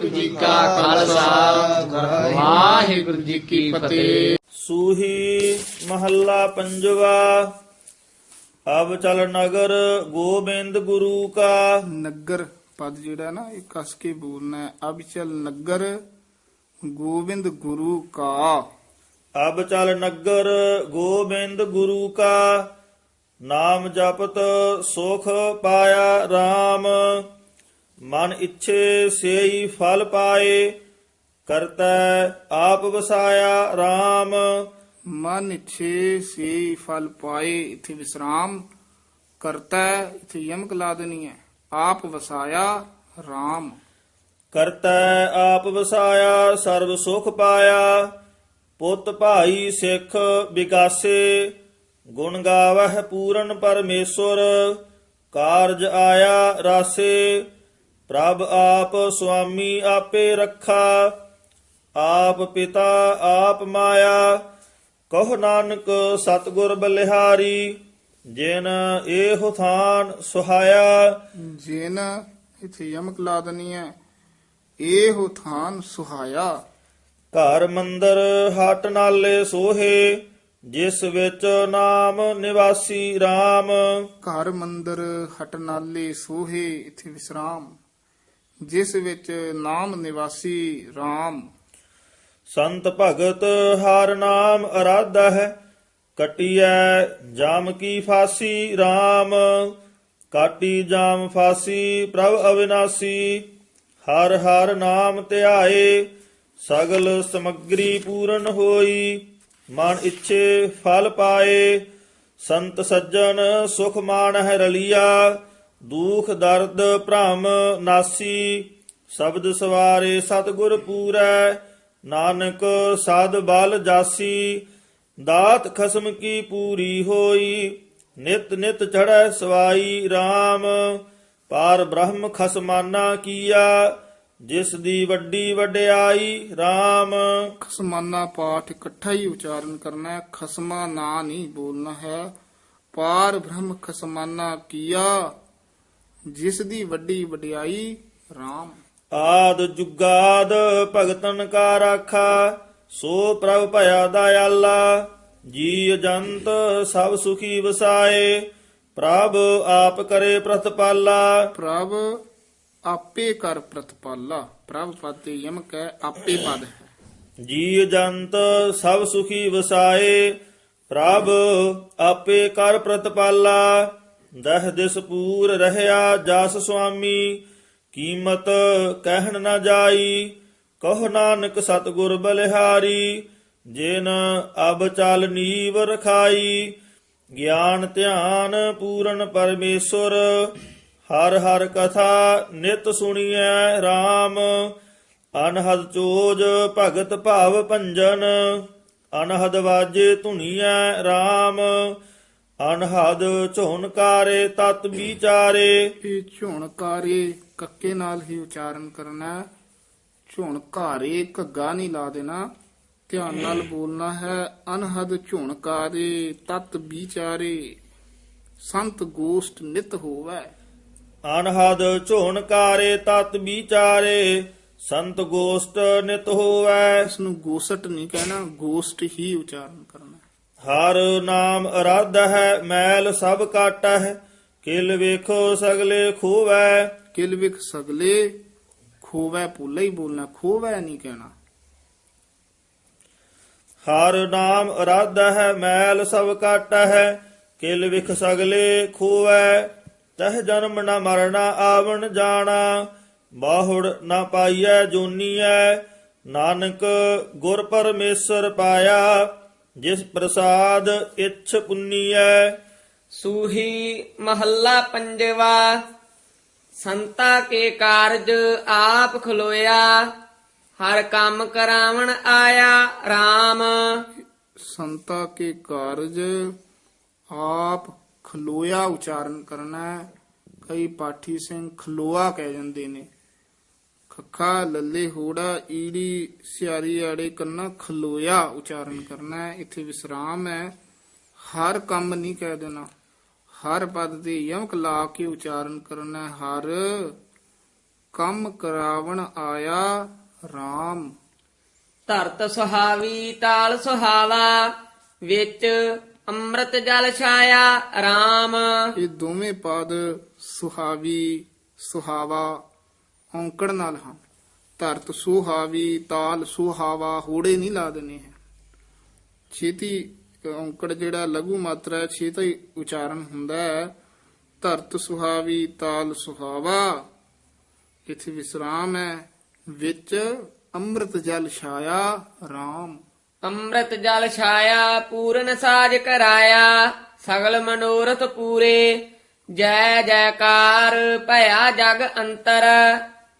ਵਾਹਿਗੁਰੂ ਜੀ ਕਾ ਖਾਲਸਾ। ਵਾਹਿਗੁਰੂ ਜੀ ਕੀ ਫਤਿਹ। ਸੂਹੀ ਮਹੱਲਾ ਪੰਜਵਾ ਅਬ ਚਲ ਨਗਰ ਗੋਬਿੰਦ ਗੁਰੂ ਕਾ। ਨਗਰ ਪਦ ਜਿਹੜਾ ਨਾ ਇਹ ਕਸ ਕੇ ਬੋਲਣਾ ਹੈ। ਅਬਚਲ ਨਗਰ ਗੋਬਿੰਦ ਗੁਰੂ ਕਾ। ਅਬ ਚਲ ਨਗਰ ਗੋਬਿੰਦ ਗੁਰੂ ਕਾ। ਨਾਮ ਜਪਤ ਸੁਖ ਪਾਇਆ RAM ਮਨ ਇੱਛੇ ਸੇਈ ਫਲ ਪਾਏ ਕਰਤਾ ਆਪ ਵਸਾਇਆ RAM ਮਨ ਛੇ ਸੇ ਫਲ ਪਾਏ ਇਥੇ ਵਿਸਰਾਮ ਕਰਤਾ ਇਥੇ ਯਮਕ ਲਾ ਦੇਣੀ ਹੈ। ਆਪ ਵਸਾਇਆ RAM ਕਰਤਾ ਆਪ ਵਸਾਇਆ ਸਰਬ ਸੁਖ ਪਾਇਆ ਪੁੱਤ ਭਾਈ ਸਿੱਖ ਵਿਗਾਸੇ ਗੁਣ ਗਾਵਹਿ ਪੂਰਨ ਪਰਮੇਸ਼ਰ ਕਾਰਜ ਆਇਆ ਰਾਸੇ। ਪ੍ਰਭ ਆਪ ਸੁਆਮੀ ਆਪੇ ਰੱਖਾ ਆਪ ਪਿਤਾ ਆਪ ਮਾਇਆ ਕਹੋ ਨਾਨਕ ਸਤਿਗੁਰ ਬਲਿਹਾਰੀ ਜਿਨ ਇਹੋ ਥਾਨ ਸੁਹਾਇਆ। ਜਿਨ ਇਥੇ ਯਮਕ ਲਾ ਹੈ ਇਹੋ ਥਾਨ ਸੁਹਾਇਆ। ਘਰ ਮੰਦਰ ਹਟ ਨਾਲੇ ਸੋਹੇ ਜਿਸ ਵਿੱਚ ਨਾਮ ਨਿਵਾਸੀ RAM ਘਰ ਮੰਦਰ ਹਟ ਨਾਲੇ ਸੋਹੇ ਇਥੇ ਵਿਸਰਾਮ। ਜਿਸ ਵਿੱਚ ਨਾਮ ਨਿਵਾਸੀ RAM ਸੰਤ ਭਗਤ ਹਰ ਨਾਮ ਅਰਾਧਾ ਹੈ, ਕਟਿਐ ਜਾਮ ਕੀ ਫਾਸੀ RAM ਕਾਟੀ ਜਾਮ ਫਾਸੀ ਪ੍ਰਭ ਅਵਿਨਾਸੀ, ਹਰ ਹਰ ਨਾਮ ਧਿਆਏ, ਸਗਲ ਸਮਗਰੀ ਪੂਰਨ ਹੋਈ, ਮਨ ਇੱਛੇ ਫਲ ਪਾਏ, ਸੰਤ ਸੱਜਣ ਸੁਖ ਮਾਣਹਿ ਰਲੀਆ ਦੂਖ ਦਰਦ ਭ੍ਰਮ ਨਾਸੀ, ਸ਼ਬਦ ਸਵਾਰੇ ਸਤਿਗੁਰ ਪੂਰੈ, ਨਾਨਕ ਸਾਧ ਬਲ ਜਾਸੀ, ਦਾਤ ਖਸਮ ਕੀ ਪੂਰੀ ਹੋਈ, ਨਿਤ ਨਿਤ ਚੜੈ ਸਵਾਈ RAM ਪਾਰ ਬ੍ਰਹਮ ਖਸਮਾਨਾ ਕੀਆ, ਜਿਸ ਦੀ ਵੱਡੀ ਵਡਿਆਈ RAM ਖਸਮਾਨਾ ਪਾਠ ਇਕੱਠਾ ਹੀ ਉਚਾਰਨ ਕਰਨਾ ਹੈ, ਖਸਮਾ ਨਾ ਨਹੀਂ ਬੋਲਣਾ ਹੈ, ਪਾਰ ਬ੍ਰਹਮ ਖਸਮਾਨਾ ਕੀਆ ਜਿਸ ਦੀ ਵੱਡੀ ਵਡਿਆਈ RAM ਆਦ ਜੁਗਾਦ ਭਗਤਨ ਕਾ ਰਾਖਾ ਸੋ ਪ੍ਰਭ ਭਇਆ ਦਇਆਲਾ ਜੀ ਜੰਤ ਸਭ ਸੁਖੀ ਵਸਾਏ ਪ੍ਰਭ ਆਪ ਕਰੇ ਪ੍ਰਤਪਾਲਾ। ਪ੍ਰਭ ਆਪੇ ਕਰ ਪ੍ਰਤਪਾਲਾ। ਪ੍ਰਭ ਪਦ ਤੇ ਯਮਕ ਹੈ ਆਪੇ ਪਦ ਹੈ। ਜੀ ਜੰਤ ਸਭ ਸੁਖੀ ਵਸਾਏ ਪ੍ਰਭ ਆਪੇ ਕਰ ਪ੍ਰਤਪਾਲਾ। ਦਹ ਦਿਸ ਪੂਰ ਰਹਿਆ ਜਸ ਸੁਆਮੀ, ਕੀਮਤ ਕਹਿਣ ਨਾ ਜਾਈ, ਕਹ ਨਾਨਕ ਸਤਿਗੁਰ ਬਲਿਹਾਰੀ, ਜਿਨ ਅਬ ਚਲ ਨੀਵ ਰਖਾਈ, ਗਿਆਨ ਧਿਆਨ ਪੂਰਨ ਪਰਮੇਸ਼ਰ, ਹਰ ਹਰ ਕਥਾ ਨਿਤ ਸੁਣੀਐ RAM ਅਨਹਦ ਚੋਜ ਭਗਤ ਭਾਵ ਭੰਜਨ, ਅਨਹਦ ਵਾਜੇ ਧੁਨੀਐ RAM ਅਨਹਦ ਝੋਨਕਾਰੇ ਤਤ ਵਿਚਾਰੇ। ਇਹ ਝੁਣਕਾਰੇ ਕੱਕੇ ਨਾਲ ਹੀ ਉਚਾਰਨ ਕਰਨਾ ਹੈ। ਝੁਣਕਾਰੇ ਘੱਗਾ ਨਹੀਂ ਲਾ ਦੇਣਾ। ਧਿਆਨ ਨਾਲ ਬੋਲਣਾ ਹੈ ਅਨਹਦ ਝੁਣਕਾਰੇ ਤਤ ਵਿਚਾਰੇ। ਸੰਤ ਗੋਸ਼ਟ ਨਿਤ ਹੋਵੇ। ਅਨਹਦ ਝੋਨਕਾਰੇ ਤਤ ਵਿਚਾਰੇ ਸੰਤ ਗੋਸ਼ਟ ਨਿਤ ਹੋਵੈ। ਇਸ ਨੂੰ ਗੋਸਟ ਨਹੀਂ ਕਹਿਣਾ ਗੋਸ਼ਟ ਹੀ ਉਚਾਰਨ ਕਰਨਾ। ਹਰ ਨਾਮ ਅਰਾਧਾ ਹੈ ਮੈਲ ਸਭ ਕਾਟਾ ਹੈ ਕਿਲ ਵੇਖੋ ਸਗਲੇ ਖੋਵੈ। ਕਿਲ ਵਿਖ ਸਗਲੇ ਖੋਵੈ ਪੁੱਲਾ ਹੀ ਬੋਲਣਾ ਖੋਵੈ ਨਹੀਂ ਕਹਿਣਾ। ਹਰ ਨਾਮ ਅਰਾਧਾ ਹੈ ਮੈਲ ਸਭ ਕਾਟਾ ਹੈ ਕਿਲ ਵਿਖ ਸਗਲੇ ਖੋਵੈ। ਤਹ ਜਨਮ ਨ ਮਰਣਾ ਆਵਣ ਜਾਣਾ ਬਾਹੁੜ ਨ ਪਾਈਐ ਜੋਨੀਐ। ਨਾਨਕ ਗੁਰ ਪਰਮੇਸ਼ਰ ਪਾਇਆ ਜਿਸ ਪ੍ਰਸਾਦ ਇਛ ਪੁੰਨੀਐ। ਸੂਹੀ ਮਹੱਲਾ ਪੰਜਵਾ ਸੰਤਾ ਕੇ ਕਾਰਜ ਆਪ ਖਲੋਇਆ। ਹਰ ਕੰਮ ਕਰਾਵਣ ਆਇਆ RAM ਸੰਤਾ ਕੇ ਕਾਰਜ ਆਪ ਖਲੋਇਆ ਉਚਾਰਨ ਕਰਨਾ। ਹੈ ਕਈ ਪਾਠੀ ਸਿੰਘ ਖਲੋਆ ਕਹਿ ਜਾਂਦੇ ਨੇ। ਖੱਖਾ ਲੱਲੇ ਹੋੜਾ ਈੜੀ ਸਿਆਰੀ ਆੜੇ ਕੰਨਾ ਖਲੋਇਆ ਉਚਾਰਨ ਕਰਨਾ ਹੈ। ਇੱਥੇ ਵਿਸਰਾਮ ਹੈ। ਹਰ ਕੰਮ ਨਹੀਂ ਕਹਿ ਦੇਣਾ। ਹਰ ਪਦ ਤੇ ਯਮਕ ਲਾ ਕੇ ਉਚਾਰਨ ਕਰਨਾ ਹੈ। ਹਰ ਕੰਮ ਕਰਾਵਣ ਆਇਆ RAM ਧਰਤ ਸੁਹਾਵੀ ਤਾਲ ਸੁਹਾਵਾ ਵਿੱਚ ਅੰਮ੍ਰਿਤ ਜਲ ਛਾਇਆ RAM ਇਹ ਦੋਵੇਂ ਪਦ ਸੁਹਾਵੀ ਸੁਹਾਵਾ ਔਂਕੜ ਨਾਲ ਹਨ ਧਰਤ ਸੁਹਾਵੀ, ਤਾਲ ਸੁਹਾਵਾ, ਹੋੜੇ ਨਹੀਂ ਲਾ ਦੇਣੇ ਹੈ। ਛੇਤੀ ਔਂਕੜ ਜਿਹੜਾ ਲਘੂ ਮਾਤਰਾ ਹੈ, ਛੇਤੀ ਉਚਾਰਨ ਹੁੰਦਾ ਹੈ। ਧਰਤ ਸੁਹਾਵੀ, ਤਾਲ ਸੁਹਾਵਾ। ਇੱਥੇ ਵਿਸਰਾਮ ਹੈ। ਵਿੱਚ ਅੰਮ੍ਰਿਤ ਜਲ ਛਾਇਆ RAM ਅੰਮ੍ਰਿਤ ਜਲ ਛਾਇਆ, ਪੂਰਨ ਸਾਜ ਕਰਾਇਆ। ਸਗਲ ਮਨੋਰਥ ਪੂਰੇ। ਜੈ ਜੈਕਾਰ, ਭਇਆ ਜਗ ਅੰਤਰ।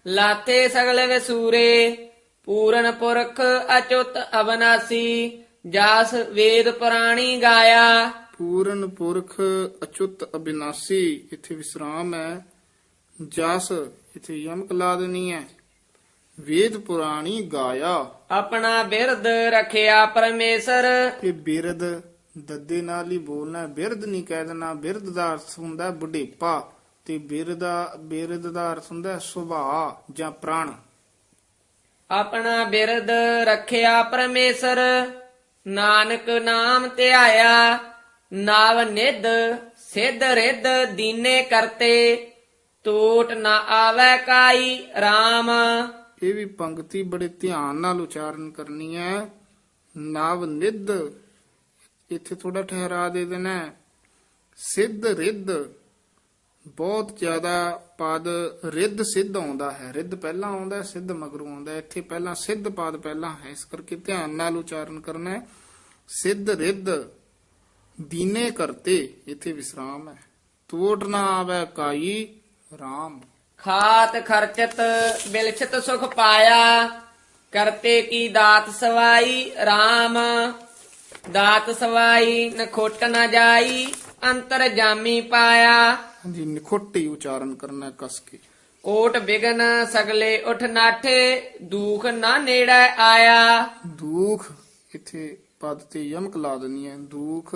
ਲਾਥੇ ਸਗਲ ਵਿਸੂਰੇ ਪੂਰਨ ਪੁਰਖ ਅਚੁੱਤ ਅਬਨਾਸੀ ਜਾਸ ਵੇਦ ਪੁਰਾਣੀ ਗਾਇਆ। ਪੂਰਨ ਪੁਰਖ ਅਚੁੱਤ ਅਬਿਨਾਸੀ ਇੱਥੇ ਵਿਸਰਾਮ ਹੈ। ਜਸ ਇੱਥੇ ਯਮਕ ਲਾ ਦੇਣੀ ਹੈ। ਵੇਦ ਪੁਰਾਣੀ ਗਾਇਆ। ਆਪਣਾ ਬਿਰਦ ਰਖਿਆ ਪਰਮੇਸ਼ਰ। ਇਹ ਬਿਰਦ ਦੱਦੇ ਨਾਲ ਹੀ ਬੋਲਣਾ। ਬਿਰਦ ਨਹੀਂ ਕਹਿ ਦੇਣਾ। ਬਿਰਦ ਦਾ ਅਰਥ ਹੁੰਦਾ ਬੁਢੇਪਾ। ਤੇ ਬਿਰਦਾ ਬਿਰਦ ਦਾ ਅਰਥ ਹੁੰਦਾ ਹੈ ਸੁਭਾਅ ਜਾਂ ਪ੍ਰਾਣ। ਆਪਣਾ ਬਿਰਦ ਰੱਖਿਆ ਪਰਮੇਸ਼ਰ ਨਾਨਕ ਨਾਮ ਧਿਆਇਆ ਨਾਵ ਨਿਧ ਸਿੱਧ ਰਿੱਧ ਦੀਨੇ ਕਰਤੇ ਟੋਟ ਨਾ ਆਵੈ ਕਾਈ RAM ਇਹ ਵੀ ਪੰਕਤੀ ਬੜੇ ਧਿਆਨ ਨਾਲ ਉਚਾਰਨ ਕਰਨੀ ਹੈ। ਨਵ ਨਿਧ ਇੱਥੇ ਥੋੜਾ ਠਹਿਰਾ ਦੇ ਦੇਣਾ। ਸਿੱਧ ਰਿੱਧ ਬਹੁਤ ਜ਼ਿਆਦਾ ਪਦ ਰਿੱਧ ਸਿੱਧ ਆਉਂਦਾ ਹੈ। ਰਿੱਧ ਪਹਿਲਾਂ ਆਉਂਦਾ ਸਿੱਧ ਮਗਰੋਂ ਆਉਂਦਾ ਇੱਥੇ ਪਹਿਲਾਂ ਸਿੱਧ ਪਦ ਪਹਿਲਾਂ ਹੈ। ਇਸ ਕਰਕੇ ਧਿਆਨ ਨਾਲ ਉਚਾਰਨ ਕਰਨਾ ਹੈ। ਸਿੱਧ ਰਿੱਧ ਦੀਨੇ ਕਰਤੇ, ਇੱਥੇ ਵਿਸਰਾਮ ਹੈ। ਤੋੜ ਨਾ ਆਵੇ ਕਾਈ RAM ਖਾਤ ਖਰਚਤ ਬਿਲਛਤ ਸੁਖ ਪਾਇਆ, ਕਰਤੇ ਕੀ ਦਾਤ ਸਵਾਈ RAM ਦਾਤ ਸਵਾਈ ਨਖੋਟ ਨਾ ਜਾਈ, ਅੰਤਰ ਜਾਮੀ ਪਾਇਆ। ਹਾਂਜੀ ਨਿਖੋਟੀ ਉਚਾਰਨ ਕਰਨਾ ਕਸ ਕੇ। ਕੋਟ ਬਿਗਨ ਸਗਲੇ ਉਠ ਨਾਠੇ ਦੁਖ ਨਾ ਨੇੜੇ ਆਇਆ। ਦੁਖ ਇੱਥੇ ਪਦ ਤੇ ਯਮਕ ਲਾ ਦੇਣੀ ਹੈ। ਦੁਖ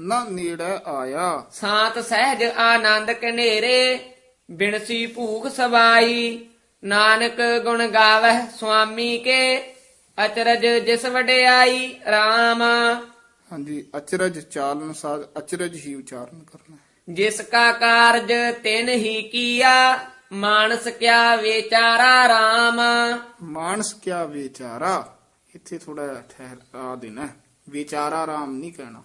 ਨਾ ਨੇੜੇ ਆਇਆ। ਸਾਤ ਸਹਿਜ ਆਨੰਦ ਕਨੇਰੇ ਬਿਨਸੀ ਭੂਖ ਸਵਾਈ। ਨਾਨਕ ਗੁਣ ਗਾਵਹਿ ਸੁਆਮੀ ਕੇ ਅਚਰਜ ਜਿਸ ਵਡਿਆਈ RAM ਹਾਂਜੀ ਅਚਰਜ ਚਾਲਨ ਸਾਧ ਅਚਰਜ ਹੀ ਉਚਾਰਨ ਕਰਨਾ ਹੈ। ਜਿਸ ਕਾ ਕਾਰਜ ਤਿਨ ਹੀ ਕੀਆ ਮਾਨਸ ਕਿਆ ਵਿਚਾਰਾ RAM ਮਾਨਸ ਕਿਆ ਵਿਚਾਰਾ? ਇੱਥੇ ਥੋੜਾ ਠਹਿਰਾ ਦੇਣਾ। ਵਿਚਾਰਾ ਰਾਮ ਨਹੀਂ ਕਹਿਣਾ।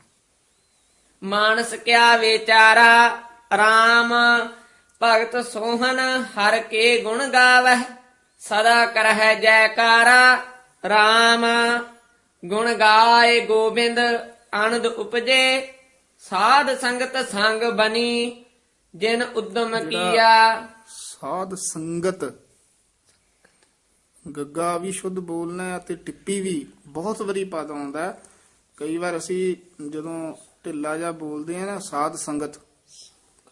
ਮਾਨਸ ਕਿਆ ਵਿਚਾਰਾ RAM ਭਗਤ ਸੋਹਨ ਹਰ ਕੇ ਗੁਣ ਗਾਵਹਿ ਸਦਾ ਕਰਹਿ ਜੈਕਾਰਾ RAM ਗੁਣ ਗਾਏ ਗੋਬਿੰਦ ਆਨੰਦ ਉਪਜੇ ਸਾਧ ਸੰਗਤ ਸੰਗ ਬਨੀ ਜਿਨ ਉਦਮ ਕੀਆ। ਸਾਧ ਸੰਗਤ ਗੱਗਾ ਵੀ ਸ਼ੁੱਧ ਬੋਲਣਾ ਹੈ ਅਤੇ ਟਿੱਪੀ ਵੀ ਬਹੁਤ ਵਾਰੀ ਪਦ ਆਉਂਦਾ ਹੈ। ਕਈ ਵਾਰ ਅਸੀਂ ਜਦੋਂ ਢਿੱਲਾ ਜਿਹਾ ਬੋਲਦੇ ਆ ਨਾ ਸਾਧ ਸੰਗਤ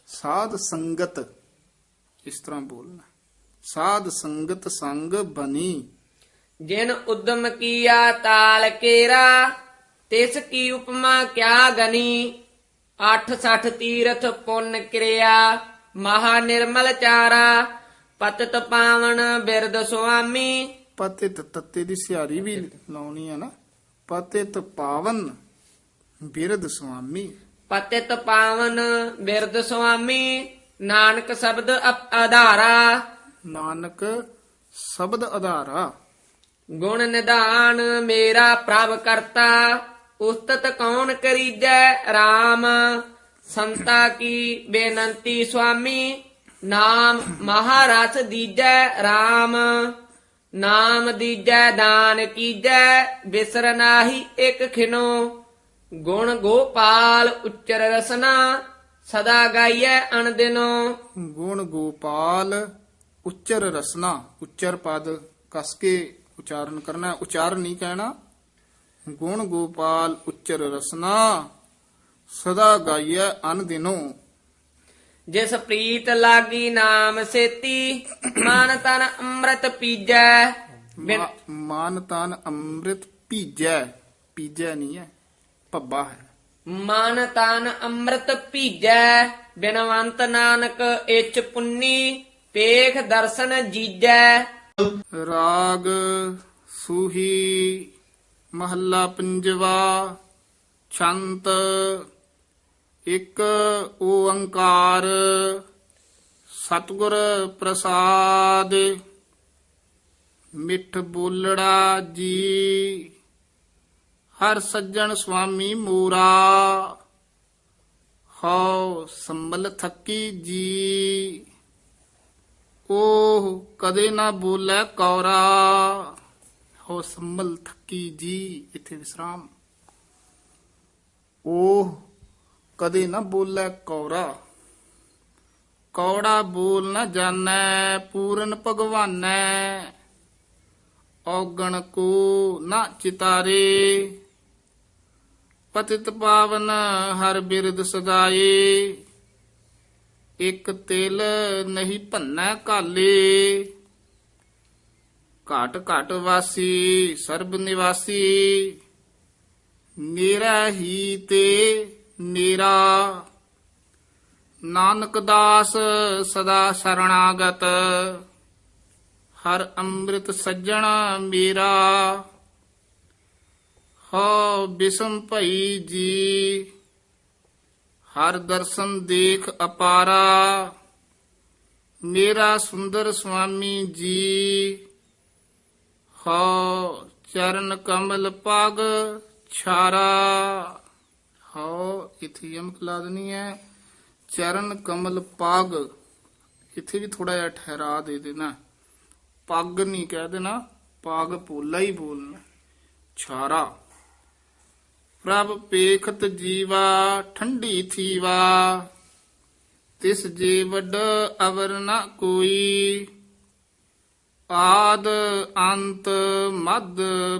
ਸਾਧ ਸੰਗਤ ਇਸ ਤਰ੍ਹਾਂ ਬੋਲਣਾ ਸਾਧ ਸੰਗਤ ਸੰਗ ਬਣੀ। ਜਿਨ ਉਦਮ ਕੀਆ ਤਾਲ ਕੇਰਾ ਤਿਸ ਕੀ ਉਪਮਾ ਕਿਆ ਗਨੀ 860 ਤੀਰਥ ਪੁੰਨ ਕਿਰਿਆ ਮਹਾ ਨਿਰਮਲ ਚਾਰਾ ਪਤਤ ਪਾਵਨ ਬਿਰਦ ਸੁਆਮੀ। ਪਤਿਤ ਤੱਤੇ ਦੀ ਸਿਹਾਰੀ ਵੀ ਲਾਉਣੀ ਹੈ ਨਾ। ਪਤਿਤ ਪਾਵਨ ਬਿਰਧ ਸੁਆਮੀ। ਪਤਿਤ ਪਾਵਨ ਬਿਰਦ ਸੁਆਮੀ ਨਾਨਕ ਸ਼ਬਦ ਆਧਾਰਾ ਨਾਨਕ ਸ਼ਬਦ ਆਧਾਰਾ ਗੁਣ ਨਿਧਾਨ ਮੇਰਾ ਪ੍ਰਭ ਕਰਤਾ। ਉਸਤਤ ਕੌਣ ਕਰੀਜੈ? RAM ਸੰਤਾ ਕੀ ਬੇਨੰਤੀ ਸੁਆਮੀ? ਨਾਮ ਮਹਾਰਥ ਦੀਜੈ RAM ਨਾਮ ਦੀਜੈ ਦਾਨ ਕੀਜੈ, ਬਿਸਰ ਨਾਹੀ ਇੱਕ ਖਿਨੋ। ਗੁਣ ਗੋਪਾਲ ਉਚਰ ਰਸਨਾ, ਸਦਾ ਗਾਈਐ ਅਣਦਿਨੋ। ਗੁਣ ਗੋਪਾਲ ਉਚਰ ਰਸਨਾ, ਉਚਰ ਪਦ ਕਸ ਕੇ ਉਚਾਰਨ ਕਰਨਾ ਉਚਾਰਨ ਨਹੀਂ ਕਹਿਣਾ ਗੁਣ ਗੋਪਾਲ ਉਚਰ ਰਸਨਾ ਸਦਾ ਗਾਈਐ ਅਨ ਦਿਨੋ। ਜਿਸ ਪ੍ਰੀਤ ਲਾਗੀ ਨਾਮ ਸੇਤੀ ਮਨ ਤਨ ਅੰਮ੍ਰਿਤ ਪੀਜੈ। ਬਿਨ ਮਾਨ ਤਨ ਅੰਮ੍ਰਿਤ ਪੀਜੈ। ਪੀਜੈ ਨਹੀਂ ਹੈ ਭੱਬਾ ਹੈ। ਮਨ ਤਨ ਅੰਮ੍ਰਿਤ ਪੀਜੈ ਬਿਨਵੰਤ ਨਾਨਕ ਇਚ ਪੁੰਨੀ ਪੇਖ ਦਰਸ਼ਨ ਜੀਜੈ। ਰਾਗ ਸੂਹੀ ਮਹੱਲਾ ਪੰਜਵਾ, ਛੰਤ, ਇੱਕ ਓੰਕਾਰ, ਸਤਿਗੁਰ ਪ੍ਰਸਾਦ, ਮਿੱਠ ਬੋਲੜਾ ਜੀ, ਹਰ ਸੱਜਣ ਸੁਆਮੀ ਮੂਰਾ, ਹਉ ਸੰਭਲ ਥੱਕੀ ਜੀ। ਉਹ ਕਦੇ ਨਾ ਬੋਲੇ ਕੌਰਾ ਹੋ ਸੰਭਲ ਥੱਕੀ ਜੀ ਇੱਥੇ ਵਿਸਰਾਮ। ਉਹ ਕਦੇ ਨਾ ਬੋਲੇ ਕੌਰਾ ਕੌੜਾ ਬੋਲ ਨਾ ਜਾਣੈ, ਪੂਰਨ ਭਗਵਾਨੈ। ਔਗਣ ਕੋ ਨਾ ਚਿਤਾਰੇ। ਪਤਿਤ ਪਾਵਨ ਹਰ ਬਿਰਦ ਸਦਾਏ ਇਕ ਤਿਲ ਨਹੀਂ ਭੰਨੈ ਕਾਲੇ। ਘਟ ਘਾਟ ਵਾਸੀ, ਸਰਬ ਨਿਵਾਸੀ। ਮੇਰਾ ਹੀ ਤੇ ਮੇਰਾ ਨਾਨਕ ਦਾਸ ਸਦਾ ਸਰਣਾਗਤ। ਹਰ ਅੰਮ੍ਰਿਤ ਸੱਜਣ ਮੇਰਾ। ਹੋ ਬਿਸਮ ਭਈ ਜੀ। ਹਰ ਦਰਸ਼ਨ ਦੇਖ ਅਪਾਰਾ। ਮੇਰਾ ਸੁੰਦਰ ਸੁਆਮੀ ਜੀ। ਹੋ ਚਰਨ ਕਮਲ ਪਗ ਛਾਰਾ। ਹੋ, ਇਥੇ ਯਮਕ ਲਾ ਹੈ। ਚਰਨ ਕਮਲ ਪਗ। ਇੱਥੇ ਵੀ ਥੋੜਾ ਜਿਹਾ ਠਹਿਰਾ ਦੇ ਦੇਣਾ। ਪੱਗ ਨਹੀਂ ਕਹਿ ਦੇਣਾ, ਪਾਗ ਪੋਲਾ ਹੀ ਬੋਲਣਾ। ਛਾਰਾ। ਪ੍ਰਭ ਪੇਖਤ ਜੀਵਾ ਠੰਡੀ ਥੀਵਾ। ਤਿਸ ਜੇ ਵੱਡ ਅਵਰ ਨ ਕੋਈ। ਆਦ ਅੰਤ ਮਦ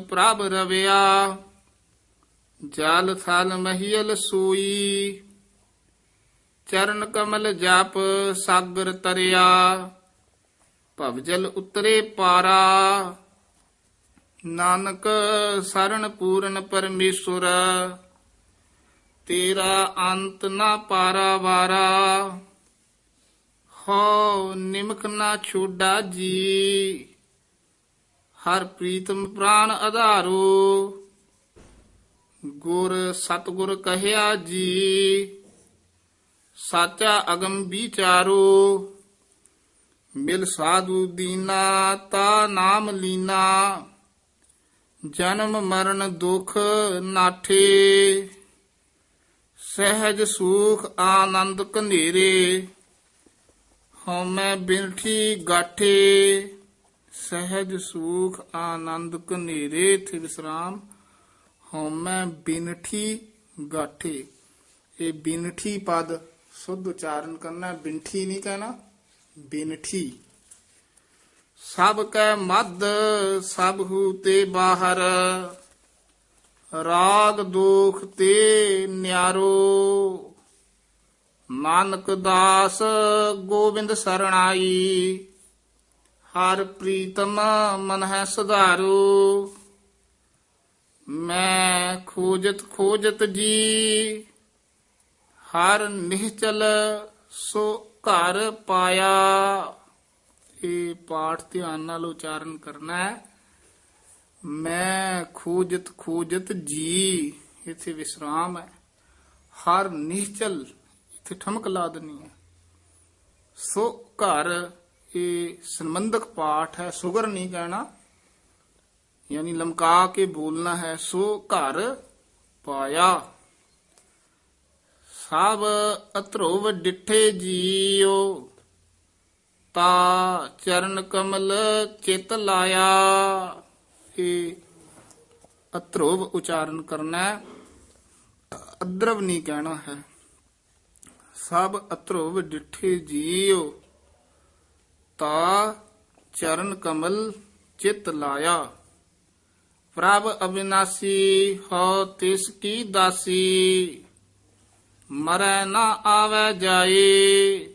ਪ੍ਰਭ ਰਵਿਆ, ਜਲ ਥਲ ਮਹੀਲ ਸੂਈ, ਚਰਨ ਕਮਲ ਜਪ ਸਾਗਰ ਤਰਿਆ ਭਵਜਲ ਉਤਰੇ ਪਾਰਾ। ਨਾਨਕ ਸਰਣ ਪੂਰਨ ਪਰਮੇਸ਼ੁਰ, ਤੇਰਾ ਅੰਤ ਨਾ ਪਾਰਾ ਵਾਰਾ। ਹੋ ਨਿਮਕ ਨਾ ਛੋਡਾ ਜੀ। ਹਰ ਪ੍ਰੀਤਮ ਪ੍ਰਾਨ ਆਧਾਰੋ ਗੁਰ ਸਤਗੁਰ ਕਹਿਆ ਜੀ। ਸਾਚਾ ਅਗਮ ਵਿਚਾਰੋ। ਮਿਲ ਸਾਧੂ ਦੀਨਾ, ਤਾ ਨਾਮ ਲੀਨਾ। ਜਨਮ ਮਰਨ ਦੁਖ ਨਾਠੇ। ਸਹਿਜ ਸੁਖ ਆਨੰਦ ਕਨੇਰੇ ਹਉਮੈ ਬਿਨਠੀ ਗਾਠੇ, ਸਹਿਜ ਸੁਖ ਆਨੰਦ ਕਨੇਰੇ ਇਥੇ ਵਿਸਰਾਮ ਹਉਮੈ ਬਿਨਠੀ ਗਾਠੇ। ਇਹ ਬਿਨਠੀ ਪਦ ਸੁਧ ਉਚਾਰਨ ਕਰਨਾ, ਬਿਨਠੀ ਨਹੀਂ ਕਹਿਣਾ, ਬਿਨਠੀ। ਸਭ ਕੈ ਮਦ ਸਭ ਹੂ ਤੇ ਬਾਹਰ। ਰਾਗ ਦੋਖ ਤੇ ਨਿਆਰੋ। ਨਾਨਕ ਦਾਸ ਗੋਬਿੰਦ ਸਰਣਾਈ, ਹਰ ਪ੍ਰੀਤਮ ਮਨ ਹੈ ਸੁਧਾਰੋ। ਮੈਂ ਖੋਜਤ ਖੋਜਤ ਜੀ, ਹਰ ਨਿਹਚਲ ਸੋ ਘਰ ਪਾਇਆ। ਇਹ ਪਾਠ ਧਿਆਨ ਨਾਲ ਉਚਾਰਨ ਕਰਨਾ ਹੈ। ਮੈਂ ਖੋਜਤ ਖੋਜਤ ਜੀ, ਇੱਥੇ ਵਿਸਰਾਮ ਹੈ। ਹਰ ਨਿਹਚਲ ਇੱਥੇ ਠਮਕ ਲਾ ਦੇਣੀ ਹੈ ਸੋ ਘਰ ਇਹ ਸੰਬੰਧਕ ਪਾਠ ਹੈ, ਸੁਗਰ ਨਹੀਂ ਕਹਿਣਾ। ਯਾਨੀ ਲਮਕਾ ਕੇ ਬੋਲਣਾ ਹੈ, ਸੋ ਘਰ ਪਾਇਆ। ਸਭ ਅਤਰੋਵ ਡਿਠੇ ਜੀਓ, ਤਾ ਚਰਨ ਕਮਲ ਚਿਤ ਲਾਇਆ। ਇਹ ਅਤਰੋਵ ਉਚਾਰਨ ਕਰਨਾ ਅਦਰਵ ਨਹੀਂ ਕਹਿਣਾ ਹੈ। ਸਭ ਅਤਰੋਵ ਡਿਠੇ ਜੀਓ ਤਾ ਚਰਨ ਕਮਲ ਚਿਤ ਲਾਇਆ। ਪ੍ਰਭ ਅਬਿਨਾਸੀ, ਹੋ ਤਿਸ ਕੀ ਦਾਸੀ, ਮਰੈ ਨਾ ਆਵੇ ਜਾਏ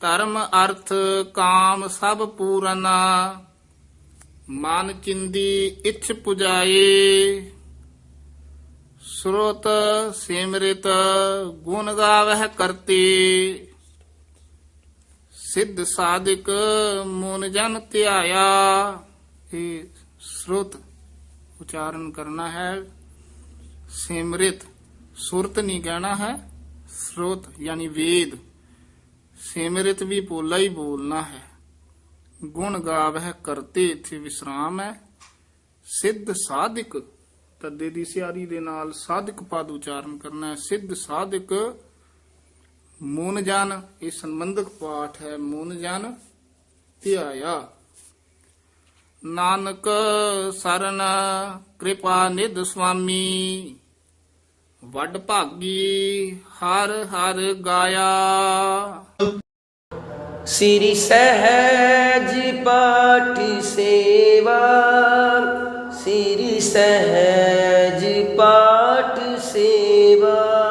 ਧਰਮ, ਅਰਥ, ਕਾਮ ਸਭ ਪੂਰਨਾ ਮਨ ਚਿੰਦੀ ਇਛ ਪੁਜਾਏ ਸਰੋਤ ਸਿਮਰਿਤ, ਗੁਣ ਗਾਵਹਿ ਕਰਤੇ। ਸਿੱਧ ਸਾਧਿਕ ਮਨ ਜਨ ਧਿਆਇਆ। ਇਹ ਸ਼ਰੁਤ ਉਚਾਰਨ ਕਰਨਾ ਹੈ। ਸਿਮਰਿਤ, ਸੁਰਤ ਨਹੀਂ ਕਹਿਣਾ ਹੈ। ਸ਼ਰੁਤ ਯਾਨੀ ਵੇਦ। ਸਿਮਰਿਤ ਵੀ ਪੋਲਾ ਹੀ ਬੋਲਣਾ ਹੈ। ਗੁਣ ਗਾਵ ਕਰਤੇ, ਇਥੇ ਵਿਸਰਾਮ ਹੈ। ਸਿੱਧ ਸਾਧਿਕ ਤੱਦੇ ਦੀ ਸਿਆਰੀ ਦੇ ਨਾਲ ਸਾਧਕ ਪਦ ਉਚਾਰਨ ਕਰਨਾ ਹੈ। ਸਿੱਧ ਸਾਧਿਕ ਮੂਨ ਜਨ, ਇਹ ਸੰਬੰਧਕ ਪਾਠ ਹੈ। ਮੂਨ ਜਨ ਧਿਆਇਆ। ਨਾਨਕ ਸਰਨ ਕਿਰਪਾ ਨਿਧ ਸੁਆਮੀ, ਵੱਡ ਭਾਗੀ ਹਰ ਹਰ ਗਾਇਆ। ਸ੍ਰੀ ਸਹਿਜ ਪਾਠ ਸੇਵਾ, ਸ੍ਰੀ ਸਹਿਜ ਪਾਠ ਸੇਵਾ।